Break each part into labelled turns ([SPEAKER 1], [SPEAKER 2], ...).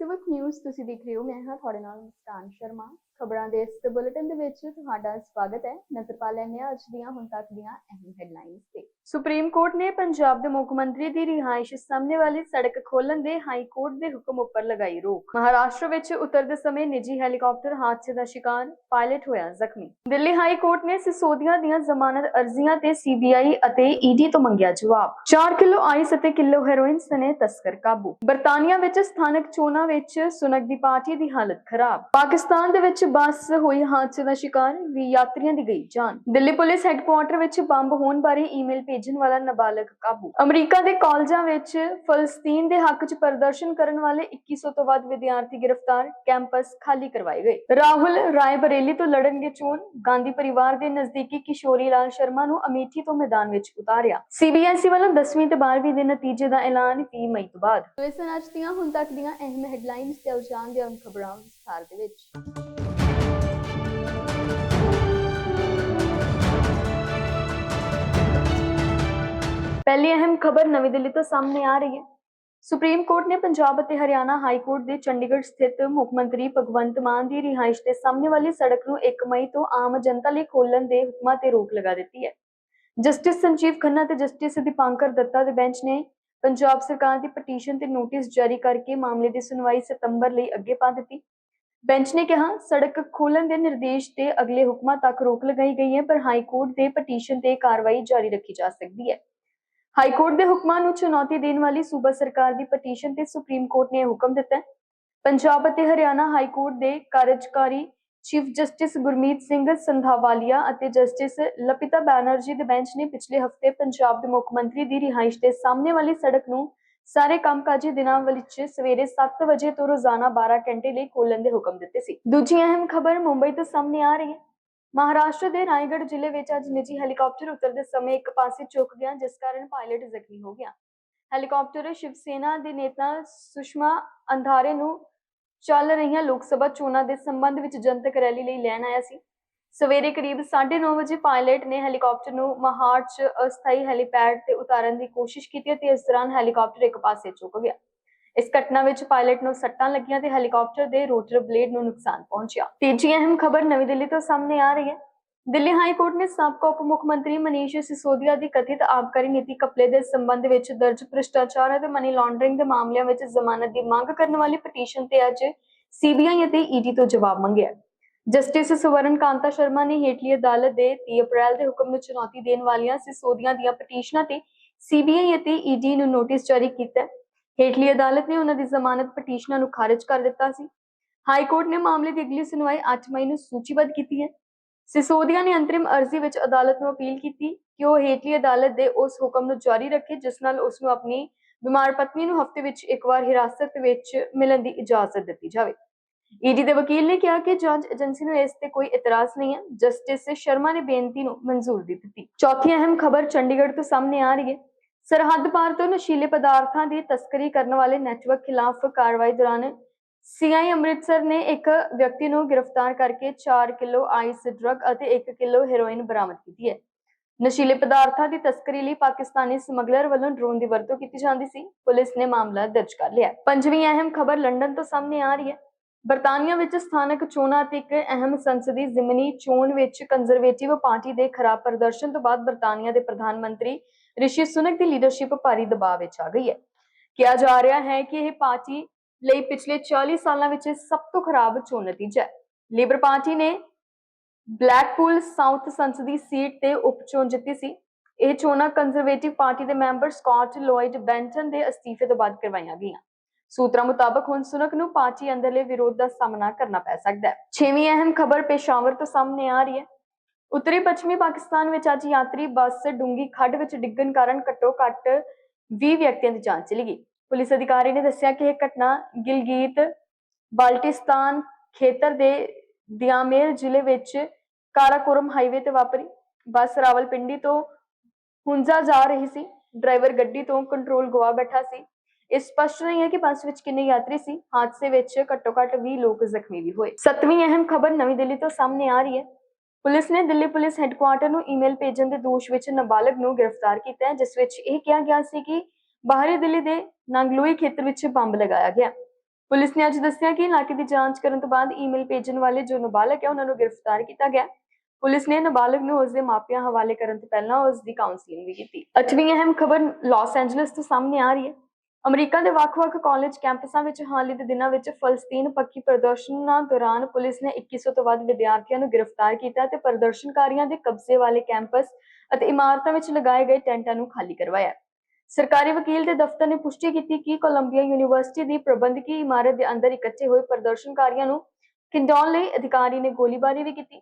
[SPEAKER 1] ਸਿਵਕ news, ਤੁਸੀਂ ਦੇਖ ਰਹੇ ਹੋ, ਮੈਂ ਹਾਂ ਤੁਹਾਡੇ ਨਾਲ ਮੁਸਕਾਨ ਸ਼ਰਮਾ। ਖਬਰਾਂ ਦੇ ਇਸ ਬੁਲੇਟਿਨ ਦੇ ਵਿੱਚ ਤੁਹਾਡਾ ਸਵਾਗਤ ਹੈ। ਨਜ਼ਰ ਪਾ ਲੈਂਦੇ ਹਾਂ ਅੱਜ ਦੀਆਂ, ਹੁਣ ਤੱਕ ਦੀਆਂ ਅਹਿਮ ਹੈਡਲਾਈਨਸ ਤੇ। ਸੁਪਰੀਮ ਕੋਰਟ ਨੇ ਪੰਜਾਬ ਦੇ ਮੁੱਖ ਮੰਤਰੀ ਦੀ ਰਿਹਾਇਸ਼ ਸਾਹਮਣੇ ਵਾਲੀ ਸੜਕ ਖੋਲਣ ਦੇ ਹਾਈ ਕੋਰਟ ਦੇ ਹੁਕਮ ਉੱਪਰ ਲਗਾਈ ਰੋਕ। ਮਹਾਰਾਸ਼ਟਰ ਵਿੱਚ ਉਤਰਦੇ ਸਮੇਂ ਨਿੱਜੀ ਹੈਲੀਕਾਪਟਰ ਹਾਦਸੇ ਦਾ ਸ਼ਿਕਾਰ ਪਾਇਲਟ ਹੋਇਆ ਜ਼ਖਮੀ। ਦਿੱਲੀ ਹਾਈ ਕੋਰਟ ਨੇ ਸਿਸੋਦੀਆ ਦੀਆਂ ਜ਼ਮਾਨਤ ਅਰਜ਼ੀਆਂ ਤੇ ਸੀਬੀਆਈ ਅਤੇ ਈਡੀ ਤੋਂ ਮੰਗਿਆ ਜਵਾਬ। 4 ਕਿਲੋ ਆਈਸ ਅਤੇ ਕਿਲੋ ਹੈਰੋਇਨ ਸਣੇ ਤਸਕਰ ਕਾਬੂ। ਬਰਤਾਨੀਆ ਵਿੱਚ ਸਥਾਨਕ ਚੋਣਾਂ ਵਿੱਚ ਸੁਨਕ ਦੀ ਪਾਰਟੀ ਦੀ ਹਾਲਤ ਖਰਾਬ। ਪਾਕਿਸਤਾਨ ਦੇ ਵਿੱਚ ਬੱਸ ਹੋਈ ਹਾਦਸੇ ਦਾ ਸ਼ਿਕਾਰ ਵੀ ਯਾਤਰੀਆਂ ਦੀ ਗਈ ਜਾਨ। ਦਿੱਲੀ ਪੁਲਿਸ ਹੈੱਡਕੁਆਰਟਰ ਵਿੱਚ ਬੰਬ ਹੋਣ ਬਾਰੇ ਈਮੇਲ ਭੇਜਣ ਵਾਲਾ ਨਾਬਾਲਗ ਕਾਬੂ। ਅਮਰੀਕਾ ਦੇ ਕਾਲਜਾਂ ਵਿੱਚ ਫਲਸਤੀਨ ਦੇ ਹੱਕ 'ਚ ਪ੍ਰਦਰਸ਼ਨ ਕਰਨ ਵਾਲੇ 2100 ਤੋਂ ਵੱਧ ਵਿਦਿਆਰਥੀ ਗ੍ਰਿਫਤਾਰ, ਕੈਂਪਸ ਖਾਲੀ ਕਰਵਾਏ ਗਏ। ਰਾਹੁਲ ਰਾਏ ਬਰੇਲੀ ਤੋਂ ਲੜਨਗੇ ਚੋਣ, ਗਾਂਧੀ ਪਰਿਵਾਰ ਦੇ ਨਜ਼ਦੀਕੀ ਕਿਸ਼ੋਰੀ ਲਾਲ ਸ਼ਰਮਾ ਨੂੰ ਅਮੇਠੀ ਤੋਂ ਮੈਦਾਨ ਵਿੱਚ ਉਤਾਰਿਆ। ਸੀਬੀਐਸਈ ਵੱਲੋਂ 10ਵੀਂ ਤੇ 12ਵੀਂ ਦੇ ਨਤੀਜੇ ਦਾ ਐਲਾਨ 30 ਮਈ ਤੋਂ ਬਾਅਦ। ਇਸ ਨਾਲ ਅੱਜ ਦੀਆਂ ਹੁਣ ਤੱਕ ਦੀਆਂ ਅਹਿਮ ਹੈਡਲਾਈਨਸ ਤੇ ਉਲਝਾਣ ਦੀਆਂ ਖਬਰਾਂ ਵਿਸਥਾਰ ਦੇ ਵਿੱਚ। ਪਹਿਲੀ ਅਹਿਮ ਖਬਰ ਨਵੀਂ ਦਿੱਲੀ ਤੋਂ ਸਾਹਮਣੇ ਆ ਰਹੀ ਹੈ। ਸੁਪਰੀਮ ਕੋਰਟ ਨੇ ਪੰਜਾਬ ਅਤੇ ਹਰਿਆਣਾ ਹਾਈ ਕੋਰਟ ਦੇ ਚੰਡੀਗੜ੍ਹ ਸਥਿਤ ਮੁੱਖ ਮੰਤਰੀ ਭਗਵੰਤ ਮਾਨ ਦੀ ਰਿਹਾਇਸ਼ ਦੇ ਸਾਹਮਣੇ ਵਾਲੀ ਸੜਕ ਨੂੰ 1 ਮਈ ਤੋਂ ਆਮ ਜਨਤਾ ਲਈ ਖੋਲਣ ਦੇ ਹੁਕਮਾਂ ਤੇ ਰੋਕ ਲਗਾ ਦਿੱਤੀ ਹੈ। ਜਸਟਿਸ ਸੰਜੀਵ ਖੰਨਾ ਤੇ ਜਸਟਿਸ ਦੀਪਾਂਕਰ ਦੱਤਾ ਦੇ ਬੈਂਚ ਨੇ ਪੰਜਾਬ ਸਰਕਾਰ ਦੀ ਪਟੀਸ਼ਨ ਤੇ ਨੋਟਿਸ ਜਾਰੀ ਕਰਕੇ ਮਾਮਲੇ ਦੀ ਸੁਣਵਾਈ ਸਤੰਬਰ ਲਈ ਅੱਗੇ ਪਾ ਦਿੱਤੀ। ਬੈਂਚ ਨੇ ਕਿਹਾ, ਸੜਕ ਖੋਲਣ ਦੇ ਨਿਰਦੇਸ਼ ਤੇ ਅਗਲੇ ਹੁਕਮਾਂ ਤੱਕ ਰੋਕ ਲਗਾਈ ਗਈ ਹੈ, ਪਰ ਹਾਈ ਕੋਰਟ ਦੇ ਪਟੀਸ਼ਨ ਤੇ ਕਾਰਵਾਈ ਜਾਰੀ ਰੱਖੀ ਜਾ ਸਕਦੀ ਹੈ। ਹਾਈ ਕੋਰਟ ਦੇ ਹੁਕਮਾਂ ਨੂੰ ਚੁਣੌਤੀ ਦੇਣ ਵਾਲੀ ਸੂਬਾ ਸਰਕਾਰ ਦੀ ਪਟੀਸ਼ਨ ਤੇ ਸੁਪਰੀਮ ਕੋਰਟ ਨੇ ਹੁਕਮ ਦਿੱਤਾ ਹੈ। ਪੰਜਾਬ ਅਤੇ ਹਰਿਆਣਾ ਹਾਈ ਕੋਰਟ ਦੇ ਕਾਰਜਕਾਰੀ ਚੀਫ ਜਸਟਿਸ ਗੁਰਮੀਤ ਸਿੰਘ ਸੰਧਾਵਾਲੀਆ ਅਤੇ ਜਸਟਿਸ ਲਪਿਤਾ ਬੈਨਰਜੀ ਦੇ ਬੈਂਚ ਨੇ ਪਿਛਲੇ ਹਫ਼ਤੇ ਪੰਜਾਬ ਦੇ ਮੁੱਖ ਮੰਤਰੀ ਦੀ ਰਿਹਾਇਸ਼ ਦੇ ਸਾਹਮਣੇ ਵਾਲੀ ਸੜਕ ਨੂੰ ਸਾਰੇ ਕੰਮਕਾਜੀ ਦਿਨਾਂ ਵਿੱਚ ਸਵੇਰੇ 7 ਵਜੇ ਤੋਂ ਰੋਜ਼ਾਨਾ 12 ਘੰਟੇ ਲਈ ਖੋਲਣ ਦੇ ਹੁਕਮ ਦਿੱਤੇ ਸੀ। ਦੂਜੀ ਅਹਿਮ ਖਬਰ ਮੁੰਬਈ ਤੋਂ ਸਾਹਮਣੇ ਆ ਰਹੀ ਹੈ। ਮਹਾਰਾਸ਼ਟਰ ਦੇ ਰਾਏਗੜ੍ਹ ਜ਼ਿਲ੍ਹੇ ਵਿੱਚ ਅੱਜ ਨਿੱਜੀ ਹੈਲੀਕਾਪਟਰ ਉਤਰਦੇ ਸਮੇਂ ਇੱਕ ਪਾਸੇ ਝੁਕ ਗਿਆ, ਜਿਸ ਕਾਰਨ ਪਾਇਲਟ ਜ਼ਖਮੀ ਹੋ ਗਿਆ। ਹੈਲੀਕਾਪਟਰ ਸ਼ਿਵ ਸੇਨਾ ਦੇ ਨੇਤਾ ਸੁਸ਼ਮਾ ਅੰਧਾਰੇ ਨੂੰ ਚੱਲ ਰਹੀਆਂ ਲੋਕ ਸਭਾ ਚੋਣਾਂ ਦੇ ਸੰਬੰਧ ਵਿੱਚ ਜਨਤਕ ਰੈਲੀ ਲਈ ਲੈਣ ਆਇਆ ਸੀ। ਸਵੇਰੇ ਕਰੀਬ 9:30 ਵਜੇ ਪਾਇਲਟ ਨੇ ਹੈਲੀਕਾਪਟਰ ਨੂੰ ਮਹਾੜ 'ਚ ਅਸਥਾਈ ਹੈਲੀਪੈਡ ਤੇ ਉਤਾਰਨ ਦੀ ਕੋਸ਼ਿਸ਼ ਕੀਤੀ ਤੇ ਇਸ ਦੌਰਾਨ ਹੈਲੀਕਾਪਟਰ ਇੱਕ ਪਾਸੇ ਝੁਕ ਗਿਆ। ਇਸ ਘਟਨਾ ਵਿੱਚ ਪਾਇਲਟ ਨੂੰ ਸੱਟਾਂ ਲੱਗੀਆਂ ਤੇ ਹੈਲੀਕਾਪਟਰ ਦੇ ਰੋਟਰ ਬਲੇਡ ਨੂੰ ਨੁਕਸਾਨ ਪਹੁੰਚਿਆ। ਤੀਜੀ ਅਹਿਮ ਖਬਰ ਨਵੀਂ ਦਿੱਲੀ ਤੋਂ ਸਾਹਮਣੇ ਆ ਰਹੀ ਹੈ। ਦਿੱਲੀ ਹਾਈ ਕੋਰਟ ਨੇ ਸਾਬਕਾ ਉਪ ਮੁੱਖ ਮੰਤਰੀ ਮਨੀਸ਼ ਸਿਸੋਦੀਆ ਦੀ ਕਥਿਤ ਆਬਕਾਰੀ ਨੀਤੀ ਕਪਲੇ ਦੇ ਸੰਬੰਧ ਵਿੱਚ ਦਰਜ ਭ੍ਰਿਸ਼ਟਾਚਾਰ ਅਤੇ ਮਨੀ ਲਾਂਡਰਿੰਗ ਦੇ ਮਾਮਲਿਆਂ ਵਿੱਚ ਜ਼ਮਾਨਤ ਦੀ ਮੰਗ ਕਰਨ ਵਾਲੀ ਪਟੀਸ਼ਨ ਤੇ ਅੱਜ ਸੀਬੀਆਈ ਅਤੇ ਈਡੀ ਤੋਂ ਜਵਾਬ ਮੰਗਿਆ ਜਸਟਿਸ ਸਵਰਨ ਕਾਂਤਾ ਸ਼ਰਮਾ ਨੇ ਹੇਠਲੀ ਅਦਾਲਤ ਦੇ 30 ਅਪ੍ਰੈਲ ਦੇ ਹੁਕਮ ਨੂੰ ਚੁਣੌਤੀ ਦੇਣ ਵਾਲੀਆਂ ਸਿਸੋਦੀਆਂ ਦੀਆਂ ਪਟੀਸ਼ਨਾਂ ਤੇ ਸੀਬੀਆਈ ਅਤੇ ਈਡੀ ਨੂੰ ਨੋਟਿਸ ਜਾਰੀ ਕੀਤਾ ਹੇਠਲੀ ਅਦਾਲਤ ਨੇ ਉਹਨਾਂ ਦੀ ਜ਼ਮਾਨਤ ਪਟੀਸ਼ਨਾਂ ਨੂੰ ਖਾਰਜ ਕਰ ਦਿੱਤਾ ਸੀ। ਹਾਈ ਕੋਰਟ ਨੇ ਮਾਮਲੇ ਦੀ ਅਗਲੀ ਸੁਣਵਾਈ 8 ਮਈ ਨੂੰ ਸੂਚੀਬੱਧ ਕੀਤੀ ਹੈ। ਸਿਸੋਦੀਆ ਨੇ ਅੰਤਰਿਮ ਅਰਜ਼ੀ ਵਿੱਚ ਅਦਾਲਤ ਨੂੰ ਅਪੀਲ ਕੀਤੀ ਕਿ ਉਹ ਹੇਠਲੀ ਅਦਾਲਤ ਦੇ ਉਸ ਹੁਕਮ ਨੂੰ ਜਾਰੀ ਰੱਖੇ, ਜਿਸ ਨਾਲ ਉਸ ਨੂੰ ਆਪਣੀ ਬਿਮਾਰ ਪਤਨੀ ਨੂੰ ਹਫ਼ਤੇ ਵਿੱਚ ਇੱਕ ਵਾਰ ਹਿਰਾਸਤ ਵਿੱਚ ਮਿਲਣ ਦੀ ਇਜਾਜ਼ਤ ਦਿੱਤੀ ਜਾਵੇ। ਈਡੀ ਦੇ ਵਕੀਲ ਨੇ ਕਿਹਾ ਕਿ ਜਾਂਚ ਏਜੰਸੀ ਨੂੰ ਇਸ ਤੇ ਕੋਈ ਇਤਰਾਜ਼ ਨਹੀਂ ਹੈ। ਜਸਟਿਸ ਸ਼ਰਮਾ ਨੇ ਬੇਨਤੀ ਨੂੰ ਮਨਜ਼ੂਰੀ ਦਿੱਤੀ। ਚੌਥੀ ਅਹਿਮ ਖਬਰ ਚੰਡੀਗੜ੍ਹ ਤੋਂ ਸਾਹਮਣੇ ਆ ਰਹੀ ਹੈ। ਸਰਹੱਦ ਪਾਰ ਤੋਂ ਨਸ਼ੀਲੇ ਪਦਾਰਥਾਂ ਦੀ ਤਸਕਰੀ ਕਰਨ ਵਾਲੇ ਨੈਟਵਰਕ ਖਿਲਾਫ ਕਾਰਵਾਈ ਦੌਰਾਨ ਸੀਆਈ ਅੰਮ੍ਰਿਤਸਰ ਨੇ ਇੱਕ ਵਿਅਕਤੀ ਨੂੰ ਗ੍ਰਿਫਤਾਰ ਕਰਕੇ 4 ਕਿਲੋ ਆਈਸ, ਡਰੱਗ ਅਤੇ 1 ਕਿਲੋ ਹੈਰੋਇਨ ਬਰਾਮਦ ਕੀਤੀ ਹੈ। ਨਸ਼ੀਲੇ ਪਦਾਰਥਾਂ ਦੀ ਤਸਕਰੀ ਲਈ ਪਾਕਿਸਤਾਨੀ ਸਮਗਲਰ ਵੱਲੋਂ ਡਰੋਨ ਦੀ ਵਰਤੋਂ ਕੀਤੀ ਜਾਂਦੀ ਸੀ। ਪੁਲਿਸ ਨੇ ਮਾਮਲਾ ਦਰਜ ਕਰ ਲਿਆ। ਪੰਜਵੀਂ ਅਹਿਮ ਖਬਰ ਲੰਡਨ ਤੋਂ ਸਾਹਮਣੇ ਆ ਰਹੀ ਹੈ। ਬਰਤਾਨੀਆ ਵਿੱਚ ਸਥਾਨਕ ਚੋਣਾਂ ਅਤੇ ਇੱਕ ਅਹਿਮ ਸੰਸਦੀ ਜ਼ਿਮਨੀ ਚੋਣ ਵਿੱਚ ਕੰਜ਼ਰਵੇਟਿਵ ਪਾਰਟੀ ਦੇ ਖਰਾਬ ਪ੍ਰਦਰਸ਼ਨ ਤੋਂ ਬਾਅਦ ਬਰਤਾਨੀਆ ਦੇ ਪ੍ਰਧਾਨ ਮੰਤਰੀ ਰਿਸ਼ੀ ਸੁਨਕ ਦੀ ਲੀਡਰਸ਼ਿਪ ਭਾਰੀ ਦਬਾਅ ਵਿੱਚ ਆ ਗਈ ਹੈ। ਕਿਹਾ ਜਾ ਰਿਹਾ ਹੈ ਕਿ ਇਹ ਪਾਰਟੀ ਲਈ ਪਿਛਲੇ 40 ਸਾਲਾਂ ਵਿੱਚ ਸਭ ਤੋਂ ਖਰਾਬ ਚੋਣ ਨਤੀਜਾ ਹੈ। ਲੇਬਰ ਪਾਰਟੀ ਨੇ ਬਲੈਕਪੂਲ ਸਾਊਥ ਸੰਸਦੀ ਸੀਟ ਤੇ ਉਪਚੋਣ ਜਿੱਤੀ ਸੀ। ਇਹ ਚੋਣਾਂ ਕੰਜ਼ਰਵੇਟਿਵ ਪਾਰਟੀ ਦੇ ਮੈਂਬਰ ਸਕਾਟ ਲੋਇਡ ਬੈਂਟਨ ਦੇ ਅਸਤੀਫੇ ਤੋਂ ਬਾਅਦ ਕਰਵਾਈਆਂ ਗਈਆਂ। ਸੂਤਰਾਂ ਮੁਤਾਬਕ ਹੁਣ ਸੁਨਕ ਨੂੰ ਪਾਰਟੀ ਅੰਦਰਲੇ ਵਿਰੋਧ ਦਾ ਸਾਹਮਣਾ ਕਰਨਾ ਪੈ ਸਕਦਾ ਹੈ। ਛੇਵੀਂ ਅਹਿਮ ਖਬਰ ਪੇਸ਼ਾਵਰ ਤੋਂ ਸਾਹਮਣੇ ਆ ਰਹੀ ਹੈ। ਉੱਤਰੀ ਪੱਛਮੀ ਪਾਕਿਸਤਾਨ ਵਿੱਚ ਅੱਜ ਯਾਤਰੀ ਬੱਸ ਡੂੰਗੀ ਖੱਡ ਵਿੱਚ ਡਿੱਗਣ ਕਾਰਨ ਘੱਟੋ ਘੱਟ 20 ਵਿਅਕਤੀਆਂ ਦੀ ਜਾਨ ਚਲੀ ਗਈ। ਪੁਲਿਸ ਅਧਿਕਾਰੀ ਨੇ ਦੱਸਿਆ ਕਿ ਇਹ ਘਟਨਾ ਗਿਲਗੀਤ, ਬਾਲਟਿਸਤਾਨ ਖੇਤਰ ਦੇ ਦਿਆਮੇਰ ਜ਼ਿਲ੍ਹੇ ਵਿੱਚ ਕਾਰਾਕੋਰਮ ਹਾਈਵੇ ਤੇ ਵਾਪਰੀ। ਬੱਸ ਰਾਵਲਪਿੰਡੀ ਤੋਂ ਹੁੰਜਾ ਜਾ ਰਹੀ ਸੀ। ਡਰਾਈਵਰ ਗੱਡੀ ਤੋਂ ਕੰਟਰੋਲ ਗਵਾ ਬੈਠਾ ਸੀ। ਇਹ ਸਪਸ਼ਟ ਨਹੀਂ ਹੈ ਕਿ ਬੱਸ ਵਿੱਚ ਕਿੰਨੇ ਯਾਤਰੀ ਸੀ। ਹਾਦਸੇ ਵਿੱਚ ਘੱਟੋ ਘੱਟ 20 ਲੋਕ ਜ਼ਖਮੀ ਵੀ ਹੋਏ। ਸੱਤਵੀਂ ਅਹਿਮ ਖਬਰ ਨਵੀਂ ਦਿੱਲੀ ਤੋਂ ਸਾਹਮਣੇ ਆ ਰਹੀ ਹੈ। ਪੁਲਿਸ ਨੇ ਦਿੱਲੀ ਪੁਲਿਸ ਹੈੱਡਕੁਆਰਟਰ ਨੂੰ ਈਮੇਲ ਭੇਜਣ ਦੇ ਦੋਸ਼ ਵਿੱਚ ਨਾਬਾਲਗ ਨੂੰ ਗ੍ਰਿਫਤਾਰ ਕੀਤਾ ਹੈ, ਜਿਸ ਵਿੱਚ ਇਹ ਕਿਹਾ ਗਿਆ ਸੀ ਕਿ ਬਾਹਰੀ ਦਿੱਲੀ ਦੇ ਨਾਂਗਲੋਈ ਖੇਤਰ ਵਿੱਚ ਬੰਬ ਲਗਾਇਆ ਗਿਆ। ਪੁਲਿਸ ਨੇ ਅੱਜ ਦੱਸਿਆ ਕਿ ਇਲਾਕੇ ਦੀ ਜਾਂਚ ਕਰਨ ਤੋਂ ਬਾਅਦ ਈਮੇਲ ਭੇਜਣ ਵਾਲੇ ਜੋ ਨਾਬਾਲਗ ਹੈ, ਉਹਨਾਂ ਨੂੰ ਗ੍ਰਿਫਤਾਰ ਕੀਤਾ ਗਿਆ। ਪੁਲਿਸ ਨੇ ਨਾਬਾਲਗ ਨੂੰ ਉਸ ਦੇ ਮਾਪਿਆਂ ਹਵਾਲੇ ਕਰਨ ਤੋਂ ਪਹਿਲਾਂ ਉਸ ਦੀ ਕਾਉਂਸਲਿੰਗ ਵੀ ਕੀਤੀ। ਅੱਠਵੀਂ ਅਹਿਮ ਖਬਰ ਲਾਸ ਐਂਜਲਸ ਤੋਂ ਸਾਹਮਣੇ ਆ ਰਹੀ ਹੈ। ਅਮਰੀਕਾ ਦੇ ਵੱਖ-ਵੱਖ ਕਾਲਜ ਕੈਂਪਸਾਂ ਵਿੱਚ ਹਾਲ ਹੀ ਦੇ ਦਿਨਾਂ ਵਿੱਚ ਫਲਸਤੀਨ ਪੱਖੀ ਪ੍ਰਦਰਸ਼ਨਾਂ ਦੌਰਾਨ ਪੁਲਿਸ ਨੇ 2100 ਤੋਂ ਵੱਧ ਵਿਦਿਆਰਥੀਆਂ ਨੂੰ ਗ੍ਰਿਫਤਾਰ ਕੀਤਾ ਤੇ ਪ੍ਰਦਰਸ਼ਨਕਾਰੀਆਂ ਦੇ ਕਬਜ਼ੇ ਵਾਲੇ ਕੈਂਪਸ ਅਤੇ ਇਮਾਰਤਾਂ ਵਿੱਚ ਲਗਾਏ ਗਏ ਟੈਂਟਾਂ ਨੂੰ ਖਾਲੀ ਕਰਵਾਇਆ। ਸਰਕਾਰੀ ਵਕੀਲ ਦੇ ਦਫ਼ਤਰ ਨੇ ਪੁਸ਼ਟੀ ਕੀਤੀ ਕਿ ਕੋਲੰਬੀਆ ਯੂਨੀਵਰਸਿਟੀ ਦੀ ਪ੍ਰਬੰਧਕੀ ਇਮਾਰਤ ਦੇ ਅੰਦਰ ਇਕੱਠੇ ਹੋਏ ਪ੍ਰਦਰਸ਼ਨਕਾਰੀਆਂ ਨੂੰ ਖਿੰਡਾਉਣ ਲਈ ਅਧਿਕਾਰੀ ਨੇ ਗੋਲੀਬਾਰੀ ਵੀ ਕੀਤੀ।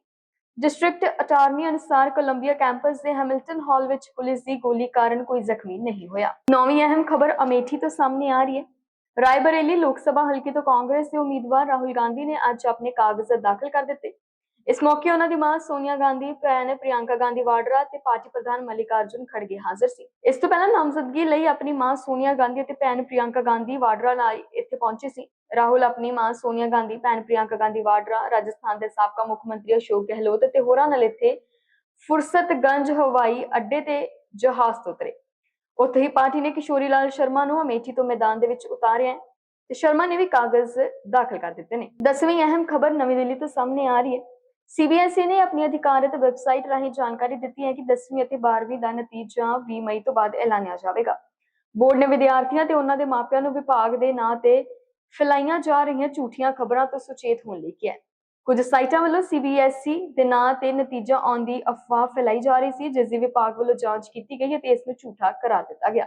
[SPEAKER 1] ਡਿਸਟ੍ਰਿਕਟ ਅਟਾਰਨੀ ਅਨੁਸਾਰ ਕੋਲੰਬੀਆ ਕੈਂਪਸ ਦੇ ਹੈਮਿਲਟਨ ਹਾਲ ਵਿੱਚ ਪੁਲਿਸ ਦੀ ਗੋਲੀ ਕਾਰਨ ਕੋਈ ਜ਼ਖਮੀ ਨਹੀਂ ਹੋਇਆ। ਨੌਵੀਂ ਅਹਿਮ ਖਬਰ ਅਮੇਠੀ ਤੋਂ ਸਾਹਮਣੇ ਆ ਰਹੀ ਹੈ। ਰਾਏਬਰੇਲੀ ਲੋਕ ਸਭਾ ਹਲਕੇ ਤੋਂ ਕਾਂਗਰਸ ਦੇ ਉਮੀਦਵਾਰ ਰਾਹੁਲ ਗਾਂਧੀ ਨੇ ਅੱਜ ਆਪਣੇ ਕਾਗਜ਼ ਦਾਖਲ ਕਰ ਦਿੱਤੇ। ਇਸ ਮੌਕੇ ਉਹਨਾਂ ਦੀ ਮਾਂ ਸੋਨੀਆ ਗਾਂਧੀ, ਭੈਣ ਪ੍ਰਿਯੰਕਾ ਗਾਂਧੀ ਵਾਡਰਾ ਤੇ ਪਾਰਟੀ ਪ੍ਰਧਾਨ ਮਲਿਕਾਰਜੁਨ ਖੜਗੇ ਹਾਜ਼ਰ ਸੀ। ਇਸ ਤੋਂ ਪਹਿਲਾਂ ਨਾਮਜ਼ਦਗੀ ਲਈ ਆਪਣੀ ਮਾਂ ਸੋਨੀਆ ਗਾਂਧੀ ਅਤੇ ਭੈਣ ਪ੍ਰਿਯੰਕਾ ਗਾਂਧੀ ਵਾਡਰਾ ਨਾਲ ਇੱਥੇ ਪਹੁੰਚੇ ਸੀ। ਰਾਹੁਲ ਆਪਣੀ ਮਾਂ ਸੋਨੀਆ ਗਾਂਧੀ, ਭੈਣ ਪ੍ਰਿਯੰਕਾ ਗਾਂਧੀ ਵਾਡਰਾ, ਰਾਜਸਥਾਨ ਦੇ ਸਾਬਕਾ ਮੁੱਖ ਮੰਤਰੀ ਅਸ਼ੋਕ ਗਹਿਲੋਤ ਅਤੇ ਹੋਰਾਂ ਨਾਲ ਇੱਥੇ ਫੁਰਸਤਗੰਜ, ਹਵਾਈ ਅੱਡੇ ਤੇ ਜਹਾਜ਼ ਤੋਂ ਉਤਰੇ। ਉੱਥੇ ਹੀ ਪਾਰਟੀ ਨੇ ਕਿਸ਼ੋਰੀ ਲਾਲ ਸ਼ਰਮਾ ਨੂੰ ਅਮੇਠੀ ਤੋਂ ਮੈਦਾਨ ਦੇ ਵਿੱਚ ਉਤਾਰਿਆ ਤੇ ਸ਼ਰਮਾ ਨੇ ਵੀ ਕਾਗਜ਼ ਦਾਖਲ ਕਰ ਦਿੱਤੇ ਨੇ। ਦਸਵੀਂ ਅਹਿਮ ਖਬਰ ਨਵੀਂ ਦਿੱਲੀ ਤੋਂ ਸਾਹਮਣੇ ਆ ਰਹੀ ਹੈ। ਸੀਬੀਐਸਈ ਨੇ ਆਪਣੀ ਅਧਿਕਾਰਤ ਵੈਬਸਾਈਟ ਰਾਹੀਂ ਜਾਣਕਾਰੀ ਦਿੱਤੀ ਹੈ ਕਿ 10ਵੀਂ ਅਤੇ 12ਵੀਂ ਦਾ ਨਤੀਜਾ 20 ਮਈ ਤੋਂ ਬਾਅਦ ਐਲਾਨਿਆ ਜਾਵੇਗਾ। ਬੋਰਡ ਨੇ ਵਿਦਿਆਰਥੀਆਂ ਤੇ ਉਹਨਾਂ ਦੇ ਮਾਪਿਆਂ ਨੂੰ ਵਿਭਾਗ ਦੇ ਨਾਂ ਤੇ ਫੈਲਾਈਆਂ ਜਾ ਰਹੀਆਂ ਝੂਠੀਆਂ ਖਬਰਾਂ ਤੋਂ ਸੁਚੇਤ ਹੋਣ ਲਈ ਕਿਹਾ ਕੁਝ ਸਾਈਟਾਂ ਵੱਲੋਂ ਸੀਬੀਐਸਈ ਦੇ ਨਾਂ ਤੇ ਨਤੀਜਾ ਆਉਣ ਦੀ ਅਫਵਾਹ ਫੈਲਾਈ ਜਾ ਰਹੀ ਸੀ, ਜਿਸ ਦੀ ਵਿਭਾਗ ਵੱਲੋਂ ਜਾਂਚ ਕੀਤੀ ਗਈ ਅਤੇ ਇਸ ਨੂੰ ਝੂਠਾ ਕਰਾਰ ਦਿੱਤਾ ਗਿਆ।